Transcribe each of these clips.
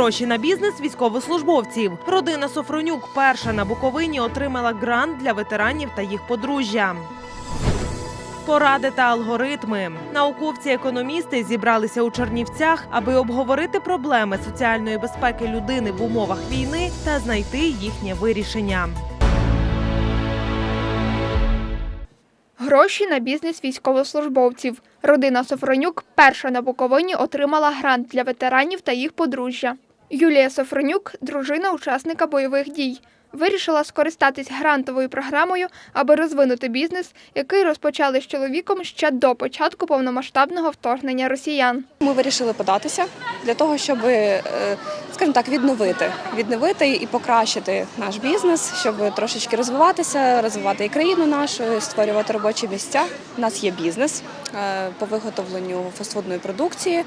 Гроші на бізнес військовослужбовців. Родина Софронюк перша на Буковині отримала грант для ветеранів та їх подружжя. Поради та алгоритми. Науковці-економісти зібралися у Чернівцях, аби обговорити проблеми соціальної безпеки людини в умовах війни та знайти їхнє вирішення. Гроші на бізнес військовослужбовців. Родина Софронюк перша на Буковині отримала грант для ветеранів та їх подружжя. Юлія Софронюк, дружина учасника бойових дій, вирішила скористатись грантовою програмою, аби розвинути бізнес, який розпочали з чоловіком ще до початку повномасштабного вторгнення росіян. Ми вирішили податися для того, щоб, е, скажімо так, відновити, відновити і покращити наш бізнес, щоб трошечки розвиватися, розвивати і країну нашу, створювати робочі місця. У нас є бізнес по виготовленню фастфудної продукції.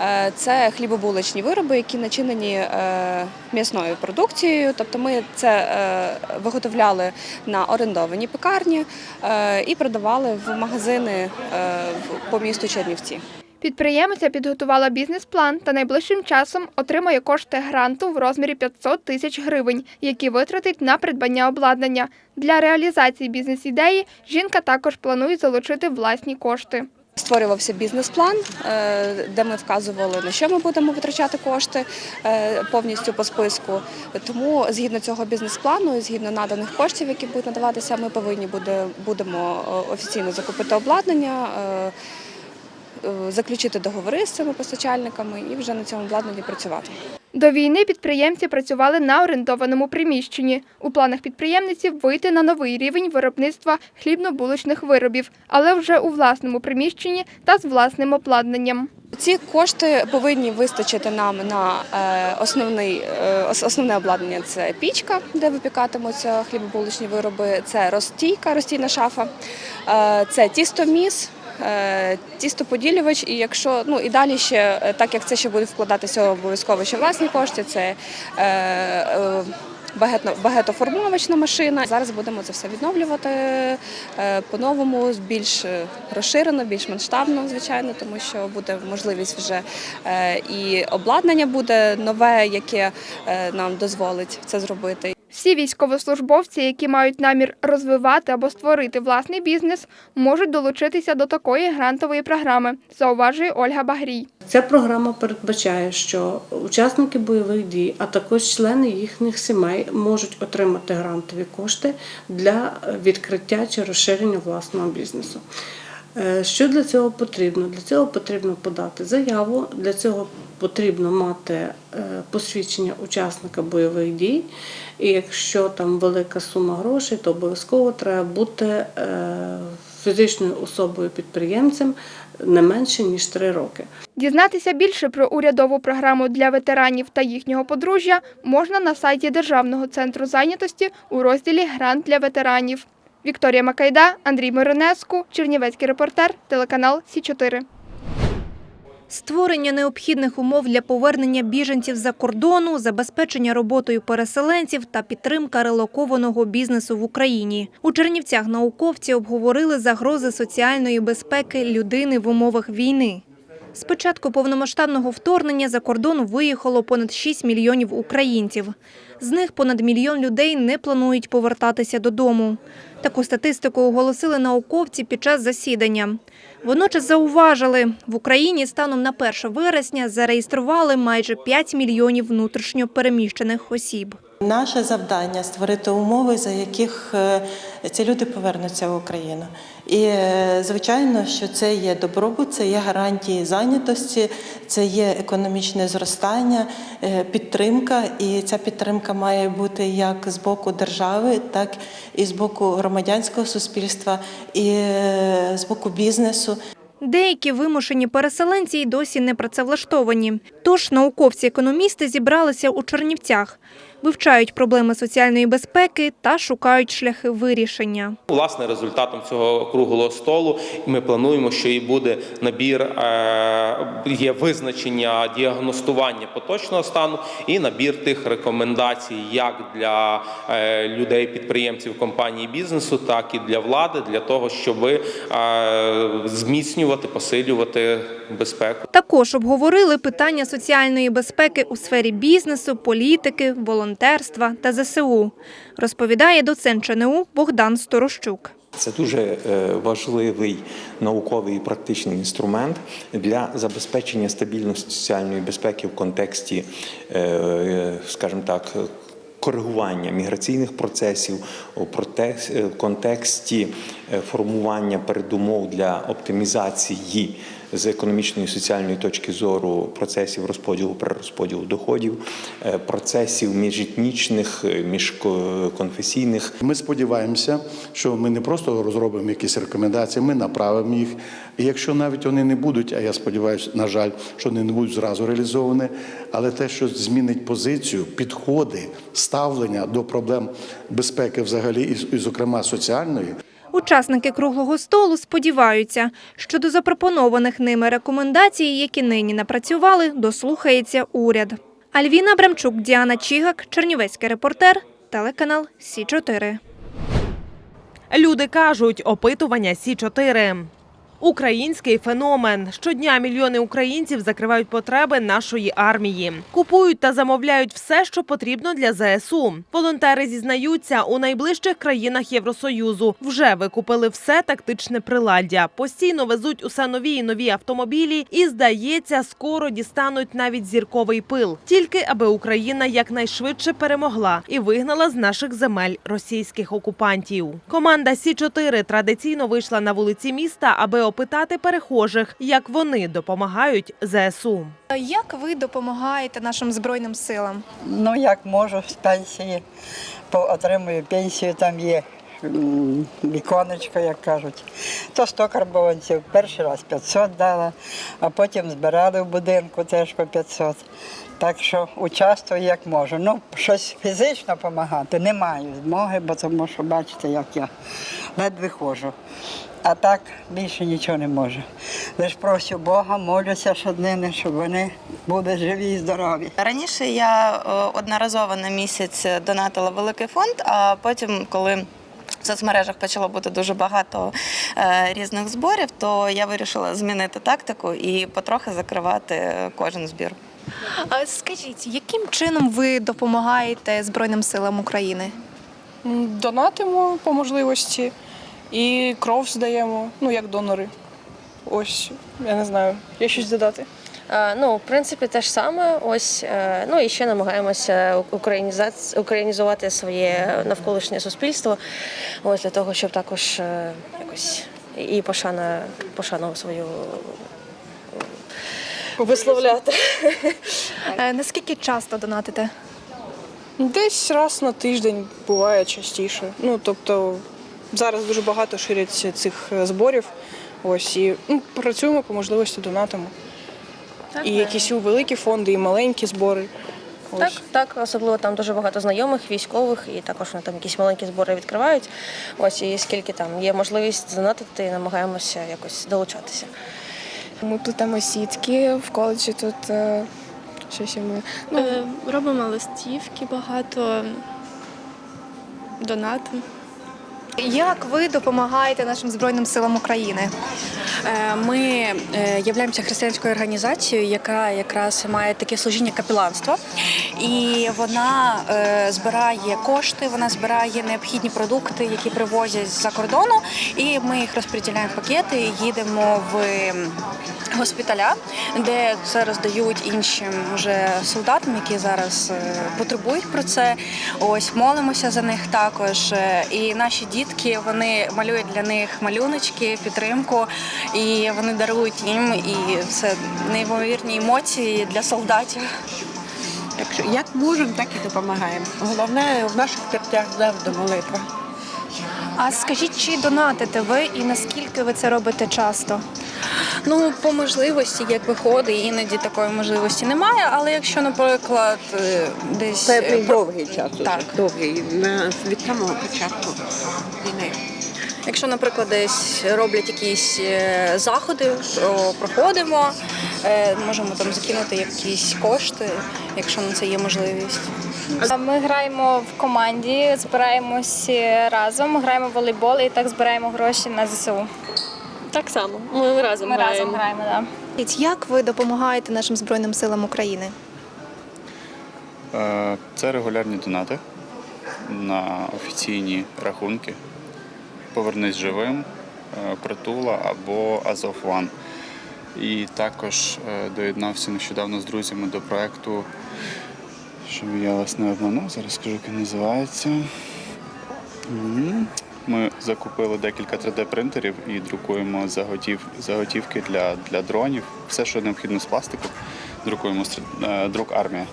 Е, Це хлібобуличні вироби, які начинені е, м'ясною продукцією. Тобто ми це е, виготовляли на орендованій пекарні е, і продавали в магазини е, по місту Чернівці. Підприємиця підготувала бізнес-план та найближчим часом отримає кошти гранту в розмірі 500 тисяч гривень, які витратить на придбання обладнання. Для реалізації бізнес-ідеї жінка також планує залучити власні кошти. Створювався бізнес-план, е, де ми вказували, на що ми будемо витрачати кошти е, повністю по списку. Тому згідно цього бізнес-плану, згідно наданих коштів, які будуть надаватися, ми повинні будемо е, офіційно закупити обладнання, заключити договори з цими постачальниками і вже на цьому обладнанні працювати. До війни підприємці працювали на орендованому приміщенні. У планах підприємниці вийти на новий рівень виробництва хлібно-булочних виробів, але вже у власному приміщенні та з власним обладнанням. Ці кошти повинні вистачити нам на е, основний, е, основне обладнання це пічка, де випікатимуться хлібобулочні вироби, це розстійка, розстійна шафа, е, це тістоміс. Е, Тістоподілювач, і якщо ну і далі ще, е, так як це ще буде вкладатися обов'язково ще власні кошти, це е, багато, багатоформовочна машина. Зараз будемо це все відновлювати по-новому, більш розширено, більш масштабно, звичайно, тому що буде можливість вже і обладнання буде нове, яке нам дозволить це зробити. Всі військовослужбовці, які мають намір розвивати або створити власний бізнес, можуть долучитися до такої грантової програми, зауважує Ольга Багрій. Ця програма передбачає, що учасники бойових дій, а також члени їхніх сімей можуть отримати грантові кошти для відкриття чи розширення власного бізнесу. Е, Що для цього потрібно? Для цього потрібно подати заяву, для цього потрібно мати е, посвідчення учасника бойових дій. І якщо там велика сума грошей, то обов'язково треба бути е, фізичною особою підприємцем не менше ніж 3 роки. Дізнатися більше про урядову програму для ветеранів та їхнього подружжя можна на сайті Державного центру зайнятості у розділі Грант для ветеранів. Вікторія Макайда, Андрій Миронеску, Чернівецький репортер, телеканал Сі 4 Створення необхідних умов для повернення біженців за кордону, забезпечення роботою переселенців та підтримка релокованого бізнесу в Україні. У Чернівцях науковці обговорили загрози соціальної безпеки людини в умовах війни. З початку повномасштабного вторгнення за кордон виїхало понад 6 мільйонів українців. З них понад мільйон людей не планують повертатися додому. Таку статистику оголосили науковці під час засідання. Водночас зауважили, в Україні станом на 1 вересня зареєстрували майже 5 мільйонів внутрішньо переміщених осіб. Наше завдання створити умови, за яких е, ці люди повернуться в Україну. І е, звичайно, що це є добробут, це є гарантії зайнятості, це є економічне зростання, е, підтримка. І ця підтримка має бути як з боку держави, так і з боку громадянського суспільства, і з боку бізнесу. Деякі вимушені переселенці й досі не працевлаштовані. Тож науковці-економісти зібралися у Чернівцях. Вивчають проблеми соціальної безпеки та шукають шляхи вирішення. Власне, результатом цього круглого столу ми плануємо, що і буде набір, е, є визначення діагностування поточного стану і набір тих рекомендацій, як для е, людей, підприємців, компаній бізнесу, так і для влади, для того, щоб зміцнювати, посилювати безпеку. Також обговорили питання соціальної безпеки у сфері бізнесу, політики, волонтерства та ЗСУ, розповідає доцент ЧНУ Богдан Сторощук. Це дуже е, важливий науковий і практичний інструмент для забезпечення стабільності соціальної безпеки в контексті, е, скажімо так, коригування міграційних процесів проте- е, в контексті е, формування передумов для оптимізації з економічної і соціальної точки зору процесів розподілу перерозподілу доходів, е, процесів міжетнічних, міжконфесійних Ми сподіваємося, що ми не просто розробимо якісь рекомендації, ми направимо їх. І якщо навіть вони не будуть, а я сподіваюся, на жаль, що вони не будуть зразу реалізовані, але те, що змінить позицію, підходи, ставлення до проблем безпеки взагалі, і, зокрема соціальної, Учасники круглого столу сподіваються, що до запропонованих ними рекомендацій, які нині напрацювали, дослухається уряд. Альвіна Абрамчук, Діана Чігак, Чернівецький репортер, телеканал Сі 4 Люди кажуть, опитування Сі 4 Український феномен. Щодня мільйони українців закривають потреби нашої армії, купують та замовляють все, що потрібно для ЗСУ. Волонтери зізнаються, у найближчих країнах Євросоюзу вже викупили все тактичне приладдя. Постійно везуть усе нові і нові автомобілі, і здається, скоро дістануть навіть зірковий пил, тільки аби Україна якнайшвидше перемогла і вигнала з наших земель російських окупантів. Команда Сі 4 традиційно вийшла на вулиці міста, аби опитати перехожих, як вони допомагають ЗСУ. Як ви допомагаєте нашим збройним силам? Ну, як можу, з пенсії отримую пенсію, там є віконечко, як кажуть. То 100 карбованців, перший раз 500 дала, а потім збирали в будинку теж по 500. Так що участвую як можу. Ну, щось фізично допомагати не маю змоги, бо тому що бачите, як я ледве ходжу. А так більше нічого не можу. Лиш прошу Бога, молюся щоднини, щоб вони були живі і здорові. Раніше я е, одноразово на місяць донатила великий фонд, а потім, коли в соцмережах почало бути дуже багато е, різних зборів, то я вирішила змінити тактику і потрохи закривати кожен збір. А скажіть, яким чином ви допомагаєте Збройним силам України? Донатимо по можливості і кров здаємо, ну як донори. Ось, я не знаю, є щось додати. Е, Ну, в принципі, те ж саме. Ось е, ну і ще намагаємося українізувати своє навколишнє суспільство. Ось для того, щоб також е, якось і пошана пошану свою висловляти. Наскільки часто донатите? Десь раз на тиждень буває частіше. Ну, тобто зараз дуже багато ширяться цих е, зборів. Ось і ну, працюємо по можливості донатимо. і якісь у великі фонди, і маленькі збори. Ось. Так, так, особливо там дуже багато знайомих, військових, і також вони там якісь маленькі збори відкривають. Ось і скільки там є можливість донатити, намагаємося якось долучатися. Ми плетемо сітки в коледжі тут. е, Щось і ми. Ну, Робимо листівки багато, донатимо. Як ви допомагаєте нашим збройним силам України? Е, Ми е, являємося християнською організацією, яка якраз має таке служіння капіланства, і вона е, збирає кошти, вона збирає необхідні продукти, які привозять з-за кордону, і ми їх розподіляємо в пакети, їдемо в госпіталя, де це роздають іншим вже солдатам, які зараз е, потребують про це. Ось молимося за них також. Е, І наші дітки вони малюють для них малюночки, підтримку, і вони дарують їм. І це неймовірні емоції для солдатів. Так що як можемо, так і допомагаємо. Головне в наших серцях завжди молитва. А скажіть, чи донатите ви і наскільки ви це робите часто? Ну, по можливості, як виходить, іноді такої можливості немає. Але якщо, наприклад, е, десь Певний е, довгий час. уже, Так. Довгий на- від самого початку війни. Якщо, наприклад, десь роблять якісь е, заходи, то проходимо, е, можемо там закинути якісь кошти, якщо на це є можливість. Ми граємо в команді, збираємось разом, граємо в волейбол і так збираємо гроші на ЗСУ. Так само. Ми разом Ми разом граємо, так. Як ви допомагаєте нашим Збройним силам України? Е, Це регулярні донати на офіційні рахунки. Повернись живим, е, притула або Азов Ван. І також е, доєднався нещодавно з друзями до проєкту, щоб я вас не обманув, зараз скажу, як він називається. Ми закупили декілька 3D-принтерів і друкуємо заготів, заготівки для, для дронів. Все, що необхідно з пластику, друкуємо з 3D е, друк армія.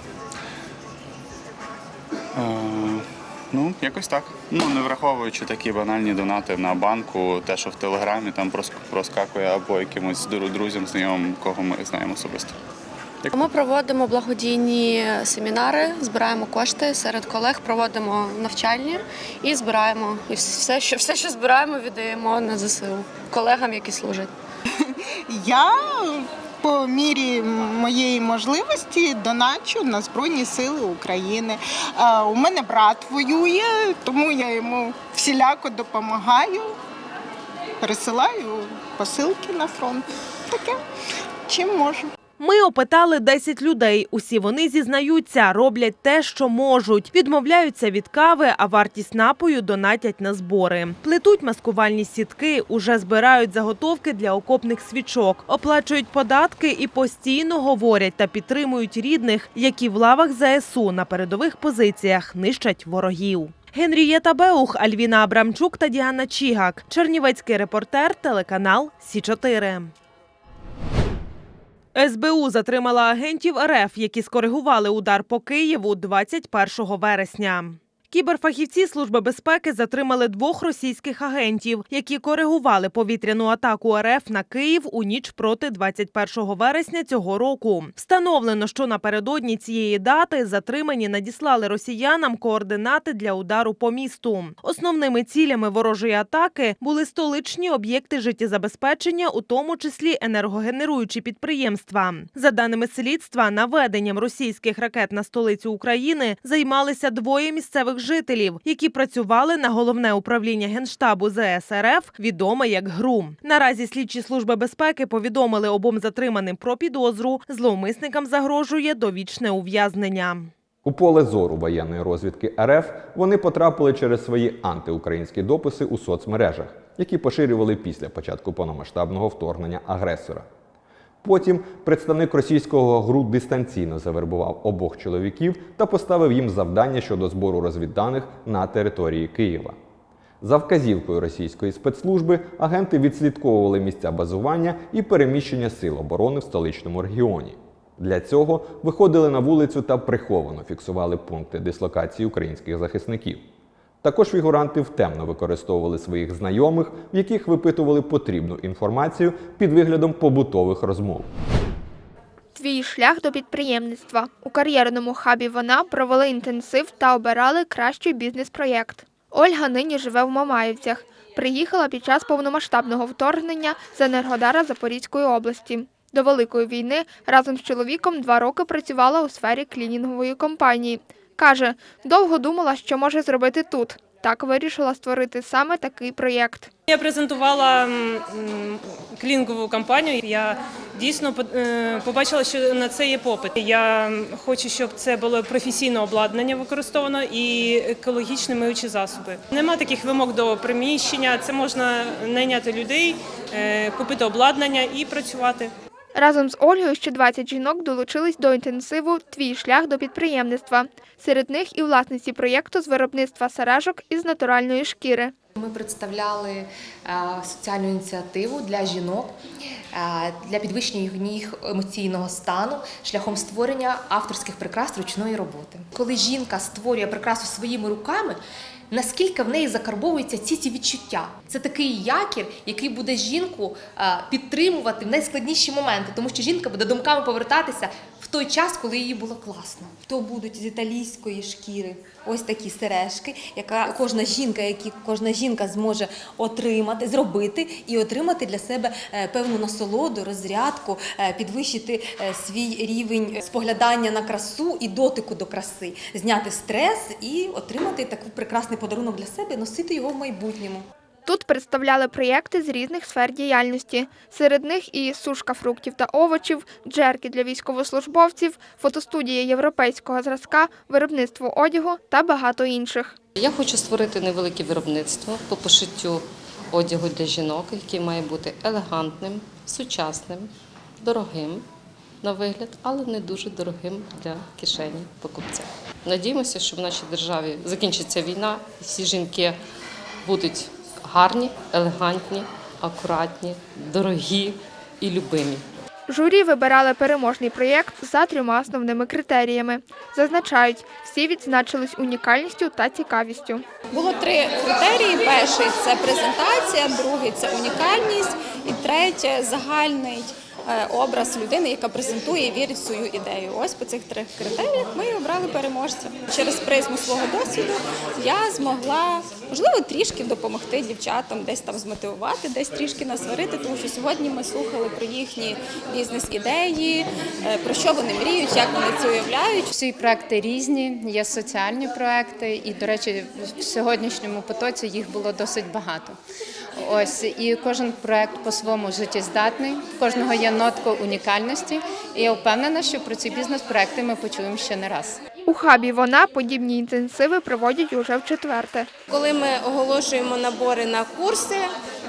Ну, якось так. Ну, не враховуючи такі банальні донати на банку, те, що в телеграмі там прос- проскакує, або якимось друзям, знайомим, кого ми знаємо особисто. Ми проводимо благодійні семінари, збираємо кошти серед колег, проводимо навчальні і збираємо. І все, що все, що збираємо, віддаємо на ЗСУ колегам, які служать. Я по мірі моєї можливості доначу на Збройні Сили України. Е, У мене брат воює, тому я йому всіляко допомагаю, пересилаю посилки на фронт. Таке чим можу. Ми опитали 10 людей. Усі вони зізнаються, роблять те, що можуть. Відмовляються від кави, а вартість напою донатять на збори. Плетуть маскувальні сітки, уже збирають заготовки для окопних свічок, оплачують податки і постійно говорять та підтримують рідних, які в лавах ЗСУ на передових позиціях нищать ворогів. Генрієта Беух, Альвіна Абрамчук та Діана Чігак. Чернівецький репортер, телеканал Сі 4 СБУ затримала агентів РФ, які скоригували удар по Києву 21 вересня. Кіберфахівці Служби безпеки затримали двох російських агентів, які коригували повітряну атаку РФ на Київ у ніч проти 21 вересня цього року. Встановлено, що напередодні цієї дати затримані надіслали росіянам координати для удару по місту. Основними цілями ворожої атаки були столичні об'єкти життєзабезпечення, у тому числі енергогенеруючі підприємства. За даними слідства, наведенням російських ракет на столицю України займалися двоє місцевих жителів, які працювали на головне управління генштабу ЗС РФ, відоме як ГРУ. Наразі слідчі служби безпеки повідомили обом затриманим про підозру. Зловмисникам загрожує довічне ув'язнення. У поле зору воєнної розвідки РФ вони потрапили через свої антиукраїнські дописи у соцмережах, які поширювали після початку повномасштабного вторгнення агресора. Потім представник російського ГРУ дистанційно завербував обох чоловіків та поставив їм завдання щодо збору розвідданих на території Києва. За вказівкою російської спецслужби агенти відслідковували місця базування і переміщення сил оборони в столичному регіоні. Для цього виходили на вулицю та приховано фіксували пункти дислокації українських захисників. Також фігуранти втемно використовували своїх знайомих, в яких випитували потрібну інформацію під виглядом побутових розмов. Твій шлях до підприємництва. У кар'єрному хабі вона провели інтенсив та обирали кращий бізнес-проєкт. Ольга нині живе в Мамаївцях. Приїхала під час повномасштабного вторгнення з Енергодара Запорізької області. До Великої війни разом з чоловіком два роки працювала у сфері клінінгової компанії. Каже, довго думала, що може зробити тут. Так вирішила створити саме такий проєкт. Я презентувала м, кампанію. Я дійсно е, побачила, що на це є попит. Я хочу, щоб це було професійне обладнання використовано і екологічні миючі засоби. Нема таких вимог до приміщення. Це можна найняти людей, е, купити обладнання і працювати. Разом з Ольгою ще 20 жінок долучились до інтенсиву Твій шлях до підприємництва. Серед них і власниці проєкту з виробництва сережок із натуральної шкіри. Ми представляли е, соціальну ініціативу для жінок е, для підвищення їх емоційного стану шляхом створення авторських прикрас ручної роботи. Коли жінка створює прикрасу своїми руками, наскільки в неї закарбовуються ці ці відчуття. Це такий якір, який буде жінку е, підтримувати в найскладніші моменти, тому що жінка буде думками повертатися в той час, коли їй було класно. То будуть з італійської шкіри ось такі сережки, яка кожна жінка, які кожна жінка зможе отримати, зробити і отримати для себе е, певну насолоду, розрядку, е, підвищити свій рівень споглядання на красу і дотику до краси, зняти стрес і отримати такий прекрасний подарунок для себе, і носити його в майбутньому. Тут представляли проєкти з різних сфер діяльності. Серед них і сушка фруктів та овочів, джерки для військовослужбовців, фотостудія європейського зразка, виробництво одягу та багато інших. Я хочу створити невелике виробництво по пошиттю одягу для жінок, який має бути елегантним, сучасним, дорогим на вигляд, але не дуже дорогим для кишені покупця. Надіємося, що в нашій державі закінчиться війна, і всі жінки будуть гарні, елегантні, акуратні, дорогі і любимі. Журі вибирали переможний проєкт за трьома основними критеріями. Зазначають, всі відзначились унікальністю та цікавістю. Було три критерії: перший це презентація, другий це унікальність, і третє загальний образ людини, яка презентує і вірить в свою ідею. Ось по цих трьох критеріях ми обрали переможця. Через призму свого досвіду я змогла можливо трішки допомогти дівчатам, десь там змотивувати, десь трішки насварити, тому що сьогодні ми слухали про їхні бізнес-ідеї, е, про що вони мріють, як вони це уявляють. Всі проекти різні, є соціальні проекти, і, до речі, в сьогоднішньому потоці їх було досить багато. Ось і кожен проект по-своєму життєздатний, в кожного є нотка унікальності. І я впевнена, що про ці бізнес-проекти ми почуємо ще не раз. У хабі вона подібні інтенсиви проводять уже в четверте. Коли ми оголошуємо набори на курси,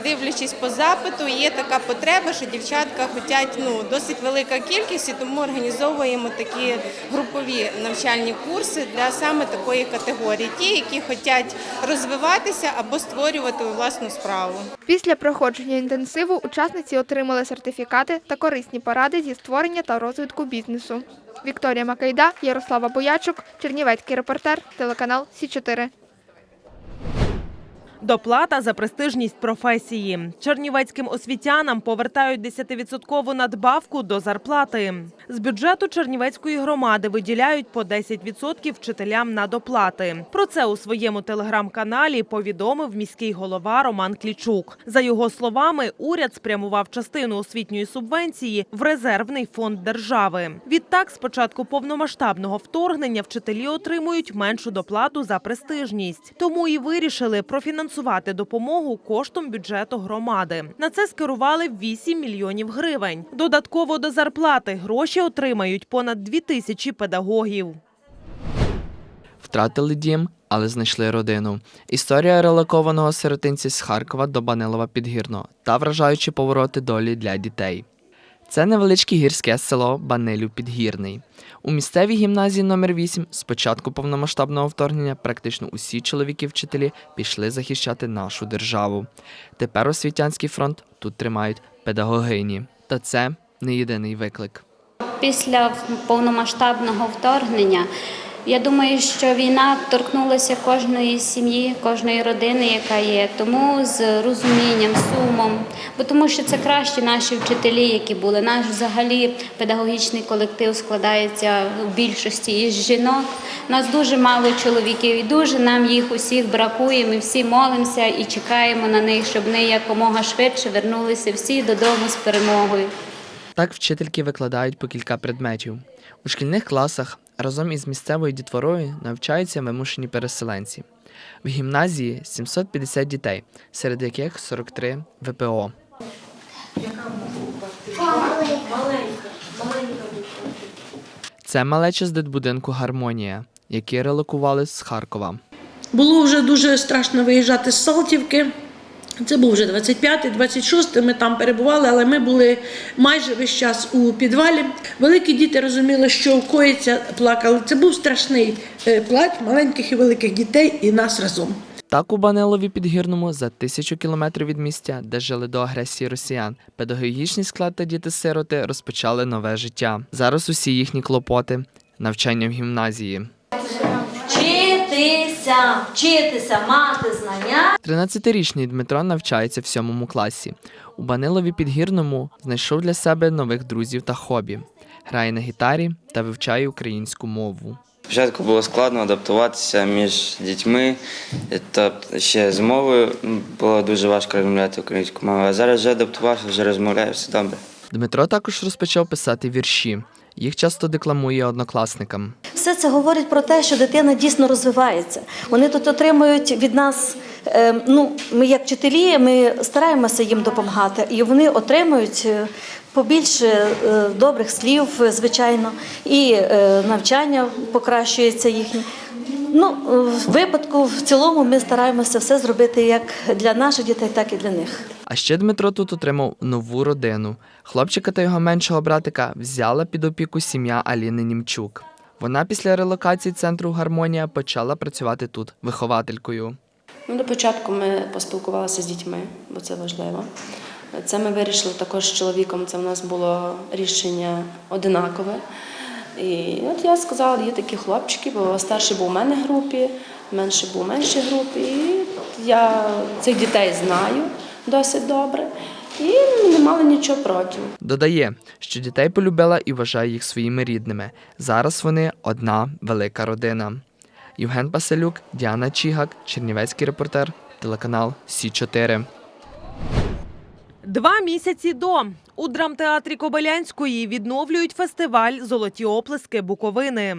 дивлячись по запиту, є така потреба, що дівчатка хочуть ну, досить велика кількість, і тому організовуємо такі групові навчальні курси для саме такої категорії. Ті, які хочуть розвиватися або створювати власну справу. Після проходження інтенсиву учасниці отримали сертифікати та корисні поради зі створення та розвитку бізнесу. Вікторія Макайда, Ярослава Боячук, Чернівецький репортер, телеканал Сі 4 Доплата за престижність професії. Чернівецьким освітянам повертають 10% надбавку до зарплати. З бюджету Чернівецької громади виділяють по 10% вчителям на доплати. Про це у своєму телеграм-каналі повідомив міський голова Роман Клічук. За його словами, уряд спрямував частину освітньої субвенції в резервний фонд держави. Відтак, з початку повномасштабного вторгнення вчителі отримують меншу доплату за престижність. Тому і вирішили профінансувати допомогу коштом бюджету громади. На це скерували 8 мільйонів гривень. Додатково до зарплати гроші отримають понад 2 тисячі педагогів. Втратили дім, але знайшли родину. Історія релокованого сиротинця з Харкова до Банилова Підгірно та вражаючі повороти долі для дітей. Це невеличке гірське село Банилів Підгірний. У місцевій гімназії номер 8 з початку повномасштабного вторгнення практично усі чоловіки-вчителі пішли захищати нашу державу. Тепер освітянський фронт тут тримають педагогині. Та це не єдиний виклик. Після повномасштабного вторгнення я думаю, що війна торкнулася кожної сім'ї, кожної родини, яка є. Тому з розумінням, сумом, бо тому що це кращі наші вчителі, які були. Наш взагалі педагогічний колектив складається в більшості із жінок. Нас дуже мало чоловіків, і дуже нам їх усіх бракує. Ми всі молимося і чекаємо на них, щоб вони якомога швидше вернулися всі додому з перемогою. Так вчительки викладають по кілька предметів. У шкільних класах разом із місцевою дітворою навчаються вимушені переселенці. В гімназії 750 дітей, серед яких 43 ВПО. Це малеча з дитбудинку Гармонія, які релокували з Харкова. Було вже дуже страшно виїжджати з Салтівки. Це був вже 25-й, 26-й, ми там перебували, але ми були майже весь час у підвалі. Великі діти розуміли, що коїться, плакали. Це був страшний е, плач маленьких і великих дітей і нас разом. Так у Банилові Підгірному за тисячу кілометрів від місця, де жили до агресії росіян, педагогічний склад та діти-сироти розпочали нове життя. Зараз усі їхні клопоти навчання в гімназії. Вчитись місця, вчитися, мати знання. 13-річний Дмитро навчається в сьомому класі. У Банилові Підгірному знайшов для себе нових друзів та хобі. Грає на гітарі та вивчає українську мову. Спочатку було складно адаптуватися між дітьми, та ще з мовою було дуже важко розмовляти українською мовою. А зараз вже адаптувався, вже розмовляю, все добре. Дмитро також розпочав писати вірші. Їх часто декламує однокласникам. Все це говорить про те, що дитина дійсно розвивається. Вони тут отримують від нас. е, Ну, ми як вчителі, ми стараємося їм допомагати, і вони отримують е, побільше е, добрих слів, звичайно, і навчання покращується їхнє. Ну, в випадку в цілому ми стараємося все зробити як для наших дітей, так і для них. А ще Дмитро тут отримав нову родину. Хлопчика та його меншого братика взяла під опіку сім'я Аліни Німчук. Вона після релокації центру Гармонія почала працювати тут вихователькою. Ну, до початку ми поспілкувалися з дітьми, бо це важливо. Це ми вирішили також з чоловіком. Це в нас було рішення одинакове. І от я сказала, є такі хлопчики, бо старший був у мене в групі, менший був у меншій групі. І я цих дітей знаю досить добре. І не мали нічого проти. Додає, що дітей полюбила і вважає їх своїми рідними. Зараз вони одна велика родина. Євген Паселюк, Діана Чігак, Чернівецький репортер, телеканал Сі 4 Два місяці до у драмтеатрі Кобилянської відновлюють фестиваль Золоті оплески Буковини.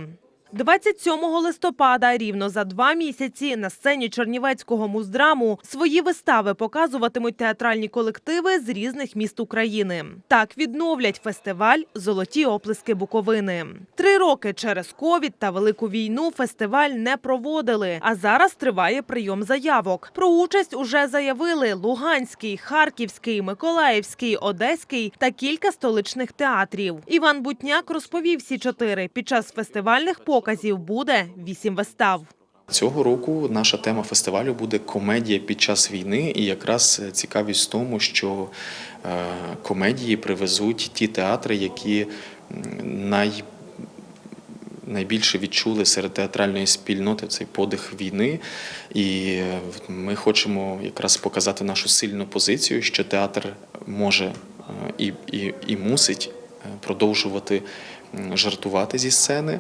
27 листопада, рівно за два місяці, на сцені Чернівецького муздраму свої вистави показуватимуть театральні колективи з різних міст України. Так відновлять фестиваль Золоті оплески Буковини. Три роки через ковід та велику війну фестиваль не проводили. А зараз триває прийом заявок. Про участь уже заявили Луганський, Харківський, Миколаївський, Одеський та кілька столичних театрів. Іван Бутняк розповів всі чотири. Під час фестивальних показів буде вісім вистав. Цього року наша тема фестивалю буде комедія під час війни, і якраз цікавість в тому, що е, комедії привезуть ті театри, які най, найбільше відчули серед театральної спільноти цей подих війни. І е, ми хочемо якраз показати нашу сильну позицію, що театр може е, і, і, і мусить продовжувати жартувати зі сцени.